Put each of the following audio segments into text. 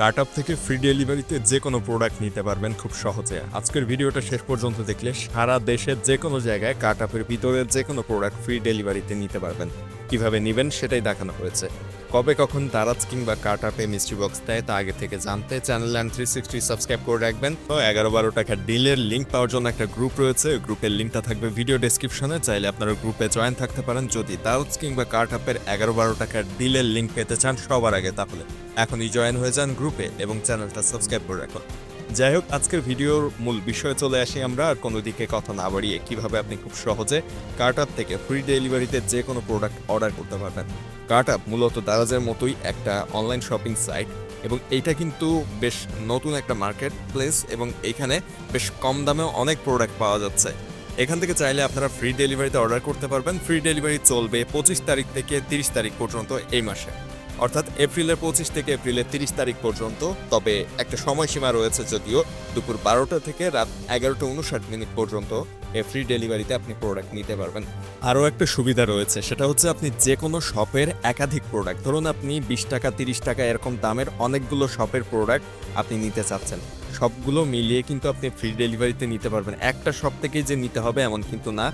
Cart up থেকে free ডেলিভারিতে যে কোনো প্রোডাক্ট নিতে পারবেন খুব সহজে। আজকের ভিডিওটা শেষ পর্যন্ত দেখলে সারা দেশের যে কোনো জায়গায় কার্ট আপের ভিতরে যে কোনো প্রোডাক্ট ফ্রি ডেলিভারিতে নিতে পারবেন। কীভাবে নেবেন সেটাই দেখানো হয়েছে। কবে কখন দারাজ কিংবা আপে মিস্ট্রি বক্স দেয় তা আগে থেকে জানতে channel and three sixty subscribe করে রাখবেন। তো এগারো বারো টাকা ডিলের লিঙ্ক পাওয়ার জন্য একটা গ্রুপ রয়েছে। গ্রুপের লিঙ্কটা থাকবে ভিডিও ডেসক্রিপশনে চাইলে আপনারা গ্রুপে জয়েন থাকতে পারেন। যদি দাউজ কিংবা আপের এগারো বারো টাকার ডিলের লিঙ্ক পেতে চান সবার আগে, তাহলে এখনই জয়েন হয়ে যান গ্রুপে এবং চ্যানেলটা সাবস্ক্রাইব করে রাখুন। যাই হোক, আজকের ভিডিওর মূল বিষয়ে চলে আসি আমরা, আর কোনো দিকে কথা না বাড়িয়ে কীভাবে আপনি খুব সহজে কার্টআপ থেকে ফ্রি ডেলিভারিতে যে কোনো প্রোডাক্ট অর্ডার করতে পারবেন। কার্টআপ মূলত দারাজের মতোই একটা অনলাইন শপিং সাইট এবং এইটা কিন্তু বেশ নতুন একটা মার্কেট প্লেস এবং এখানে বেশ কম দামে অনেক প্রোডাক্ট পাওয়া যাচ্ছে। এখান থেকে চাইলে আপনারা ফ্রি ডেলিভারিতে অর্ডার করতে পারবেন। ফ্রি ডেলিভারি চলবে পঁচিশ তারিখ থেকে তিরিশ তারিখ পর্যন্ত এই মাসে। অর্থাৎ এপ্রিলের পঁচিশ থেকে এপ্রিলের তিরিশ তারিখ পর্যন্ত, তবে একটা সময়সীমা রয়েছে যদিও দুপুর বারোটা থেকে রাত এগারোটা উনষাট মিনিট পর্যন্ত ফ্রি ডেলিভারিতে আপনি প্রোডাক্ট নিতে পারবেন। আরও একটা সুবিধা রয়েছে, সেটা হচ্ছে আপনি যে কোনো শপের একাধিক প্রোডাক্ট ধরুন আপনি বিশ টাকা, তিরিশ টাকা এরকম দামের অনেকগুলো শপের প্রোডাক্ট আপনি নিতে চাচ্ছেন। সবগুলো মিলিয়ে কিন্তু আপনি ফ্রি ডেলিভারিতে নিতে পারবেন। একটা শপ থেকেই যে নিতে হবে এমন কিন্তু না।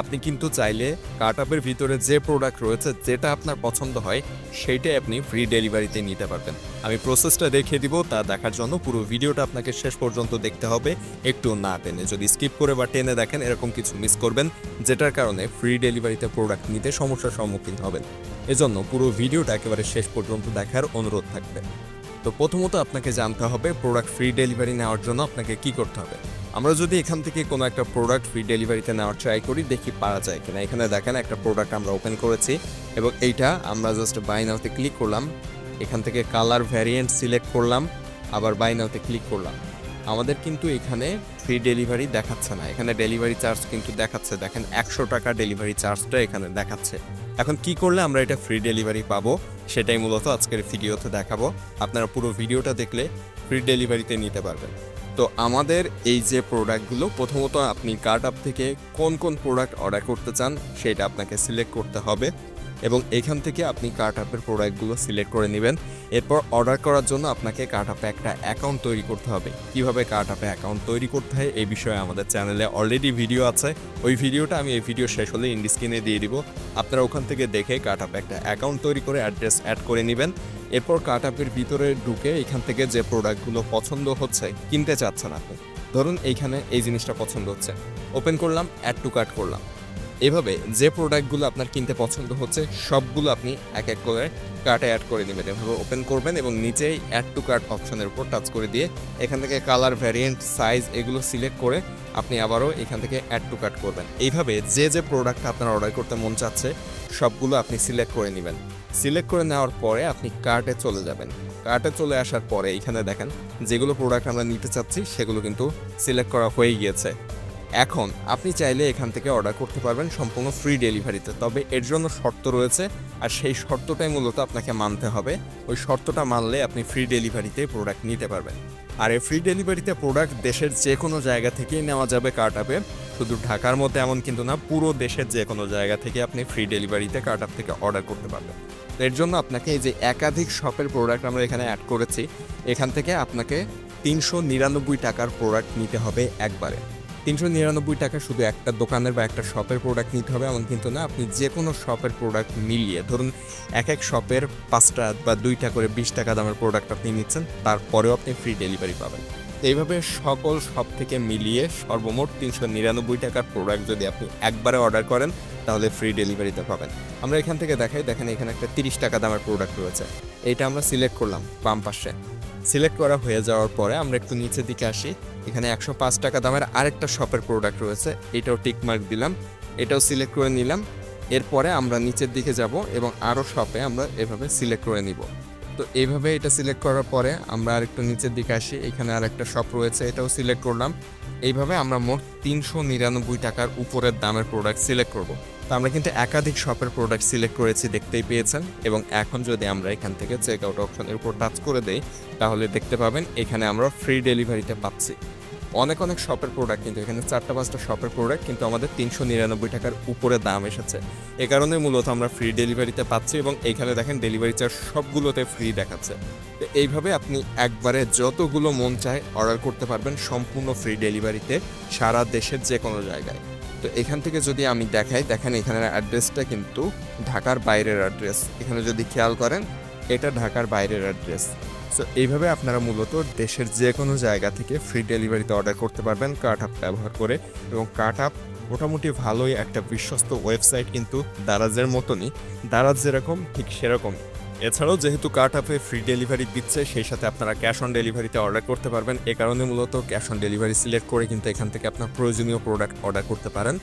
আপনি কিন্তু চাইলে কার্টআপের ভিতরে যে প্রোডাক্ট রয়েছে, যেটা আপনার পছন্দ হয়, সেইটাই আপনি ফ্রি ডেলিভারিতে নিতে পারবেন। আমি প্রসেসটা দেখিয়ে দিব, তা দেখার জন্য পুরো ভিডিওটা আপনাকে শেষ পর্যন্ত দেখতে হবে। একটু না টেনে, যদি স্কিপ করে বা টেনে দেখেন, এরকম কিছু মিস করবেন, যেটার কারণে ফ্রি ডেলিভারিতে প্রোডাক্ট নিতে সমস্যার সম্মুখীন হবেন। এজন্য পুরো ভিডিওটা একেবারে শেষ পর্যন্ত দেখার অনুরোধ থাকবে। তো প্রথমত আপনাকে জানতে হবে প্রোডাক্ট ফ্রি ডেলিভারি নেওয়ার জন্য আপনাকে কি করতে হবে। আমরা যদি এখান থেকে কোনো একটা প্রোডাক্ট ফ্রি ডেলিভারিতে নেওয়ার ট্রাই করি, দেখি পারা যায় কিনা। এখানে দেখেন একটা প্রোডাক্ট আমরা ওপেন করেছি এবং এইটা আমরা জাস্ট বাই নাওতে ক্লিক করলাম। এখান থেকে কালার ভ্যারিয়েন্ট সিলেক্ট করলাম, আবার বাই নাওতে ক্লিক করলাম। আমাদের কিন্তু এখানে ফ্রি ডেলিভারি দেখাচ্ছে না। এখানে ডেলিভারি চার্জ কিন্তু দেখাচ্ছে। দেখেন একশো টাকা ডেলিভারি চার্জটা এখানে দেখাচ্ছে। এখন কি করলে আমরা এটা ফ্রি ডেলিভারি পাবো? সেটাই মূলত আজকের ভিডিওতে দেখাবো। আপনারা পুরো ভিডিওটা দেখলে ফ্রি ডেলিভারিতে নিতে পারবেন। তো আমাদের এই যে প্রোডাক্টগুলো প্রথমত আপনি কার্ট আপ থেকে কোন কোন প্রোডাক্ট অর্ডার করতে চান, সেটা আপনাকে সিলেক্ট করতে হবে। এবং এখান থেকে আপনি কার্ট আপের প্রোডাক্টগুলো সিলেক্ট করে নেবেন। এরপর অর্ডার করার জন্য আপনাকে কার্ট আপে একটা অ্যাকাউন্ট তৈরি করতে হবে। কীভাবে কার্ট আপে অ্যাকাউন্ট তৈরি করতে হয় এই বিষয়ে আমাদের চ্যানেলে অলরেডি ভিডিও আছে। ওই ভিডিওটা আমি এই ভিডিও শেষ হলে ইন্ডি স্ক্রিনে দিয়ে দিব। আপনারা ওখান থেকে দেখে কার্ট আপে একটা অ্যাকাউন্ট তৈরি করে অ্যাড্রেস অ্যাড করে নেবেন। এরপর কার্ট আপের ভিতরে ঢুকে এখান থেকে যে প্রোডাক্টগুলো পছন্দ হচ্ছে, কিনতে চাচ্ছেন আপনি, ধরুন এইখানে এই জিনিসটা পছন্দ হচ্ছে। ওপেন করলাম অ্যাড টু কার্ট করলাম। এভাবে যে প্রোডাক্টগুলো আপনার কিনতে পছন্দ হচ্ছে, সবগুলো আপনি এক এক করে কার্টে অ্যাড করে নেবেন। এভাবে ওপেন করবেন এবং নিচেই অ্যাড টু কার্ট অপশনের উপর টাচ করে দিয়ে এখান থেকে কালার ভ্যারিয়েন্ট সাইজ এগুলো সিলেক্ট করে আপনি আবারও এখান থেকে অ্যাড টু কার্ট করবেন। এইভাবে যে যে প্রোডাক্ট আপনার অর্ডার করতে মন চাচ্ছে, সবগুলো আপনি সিলেক্ট করে নেবেন। সিলেক্ট করে নেওয়ার পরে আপনি কার্টে চলে যাবেন। কার্টে চলে আসার পরে এখানে দেখেন, যেগুলো প্রোডাক্ট আমরা নিতে চাচ্ছি, সেগুলো কিন্তু সিলেক্ট করা হয়ে গিয়েছে। এখন আপনি চাইলে এখান থেকে অর্ডার করতে পারবেন সম্পূর্ণ ফ্রি ডেলিভারিতে তবে এর জন্য শর্ত রয়েছে, আর সেই শর্তটাই মূলত আপনাকে মানতে হবে। ওই শর্তটা মানলে আপনি ফ্রি ডেলিভারিতে প্রোডাক্ট নিতে পারবেন। আর এই ফ্রি ডেলিভারিতে প্রোডাক্ট দেশের যে কোনো জায়গা থেকেই নেওয়া যাবে কার্ট আপে শুধু ঢাকার মধ্যে এমন কিন্তু না, পুরো দেশের যে কোনো জায়গা থেকে আপনি ফ্রি ডেলিভারিতে কার্ট আপ থেকে অর্ডার করতে পারবেন। এর জন্য আপনাকে এই যে একাধিক শপের প্রোডাক্ট আমরা এখানে অ্যাড করেছি, এখান থেকে আপনাকে তিনশো নিরানব্বই টাকার প্রোডাক্ট নিতে হবে একবারে। তিনশো নিরানব্বই টাকা শুধু একটা দোকানের বা একটা শপের প্রোডাক্ট নিতে হবে, এমন কিন্তু না। আপনি যে কোনো শপের প্রোডাক্ট মিলিয়ে, ধরুন এক এক শপের পাঁচটা বা দুইটা করে বিশ টাকা দামের প্রোডাক্ট আপনি নিচ্ছেন, তারপরেও আপনি ফ্রি ডেলিভারি পাবেন। এইভাবে সকল শপ থেকে মিলিয়ে সর্বমোট তিনশো নিরানব্বই টাকার প্রোডাক্ট যদি আপনি একবারে অর্ডার করেন, তাহলে ফ্রি ডেলিভারিতে পাবেন। আমরা এখান থেকে দেখাই, দেখেন এখানে একটা তিরিশ টাকা দামের প্রোডাক্ট রয়েছে। এটা আমরা সিলেক্ট করলাম বাম পাশে। সিলেক্ট করা হয়ে যাওয়ার পরে আমরা একটু নিচের দিকে আসি। এখানে একশো পাঁচ টাকা দামের আরেকটা শপের প্রোডাক্ট রয়েছে। এটাও টিকমার্ক দিলাম, এটাও সিলেক্ট করে নিলাম। এরপরে আমরা নিচের দিকে যাব এবং আরও শপে আমরা এভাবে সিলেক্ট করে নিব। তো এইভাবে এটা সিলেক্ট করার পরে আমরা আরেকটু নিচের দিকে আসি, এখানে আরেকটা শপ রয়েছে, এটাও সিলেক্ট করলাম। এইভাবে আমরা মোট তিনশো নিরানব্বই টাকার উপরের দামের প্রোডাক্ট সিলেক্ট করব। তো আমরা কিন্তু একাধিক শপের প্রোডাক্ট সিলেক্ট করেছি, দেখতেই পেয়েছেন। এবং এখন যদি আমরা এখান থেকে চেক আউট অপশনের উপর টাচ করে দেই, তাহলে দেখতে পাবেন এখানে আমরা ফ্রি ডেলিভারিতে পাচ্ছি। অনেক অনেক শপের প্রোডাক্ট কিন্তু, এখানে চারটা পাঁচটা শপের প্রোডাক্ট কিন্তু আমাদের তিনশো নিরানব্বই টাকার উপরে দাম এসেছে। এ কারণে মূলত আমরা ফ্রি ডেলিভারিতে পাচ্ছি এবং এখানে দেখেন ডেলিভারি চার্জ সবগুলোতে ফ্রি দেখাচ্ছে। তো এইভাবে আপনি একবারে যতগুলো মন চায় অর্ডার করতে পারবেন সম্পূর্ণ ফ্রি ডেলিভারিতে সারা দেশের যে কোনো জায়গায়। তো এখান থেকে যদি আমি দেখাই, দেখেন এখানের অ্যাড্রেসটা কিন্তু ঢাকার বাইরের অ্যাড্রেস এখানে যদি খেয়াল করেন, এটা ঢাকার বাইরের অ্যাড্রেস সো এইভাবে আপনারা মূলত দেশের যে কোনো জায়গা থেকে ফ্রি ডেলিভারিতে অর্ডার করতে পারবেন কার্ট আপ ব্যবহার করে এবং কার্ট আপ মোটামুটি ভালোই একটা বিশ্বস্ত ওয়েবসাইট কিন্তু দারাজের মতনই। দারাজ যেরকম, ঠিক সেরকম। এছাড়াও যেহেতু কার্ট আপে ফ্রি ডেলিভারি দিচ্ছে, সেই সাথে আপনারা ক্যাশ অন ডেলিভারিতে অর্ডার করতে পারবেন। এ কারণে মূলত ক্যাশ অন ডেলিভারি সিলেক্ট করে কিন্তু এখান থেকে আপনার প্রয়োজনীয় প্রোডাক্ট অর্ডার করতে পারেন।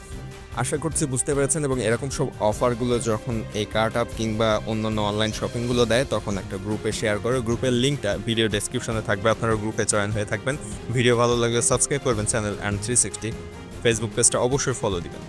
আশা করছি বুঝতে পেরেছেন এবং এরকম সব অফারগুলো যখন এই কার্ট আপ কিংবা অন্যান্য অনলাইন শপিংগুলো দেয়, তখন একটা গ্রুপে শেয়ার করে। গ্রুপের লিঙ্কটা ভিডিও ডেসক্রিপশনে থাকবে, আপনারা গ্রুপে জয়েন হয়ে থাকবেন। ভিডিও ভালো লাগলে সাবস্ক্রাইব করবেন channel and three sixty Facebook পেজটা অবশ্যই ফলো দিবেন।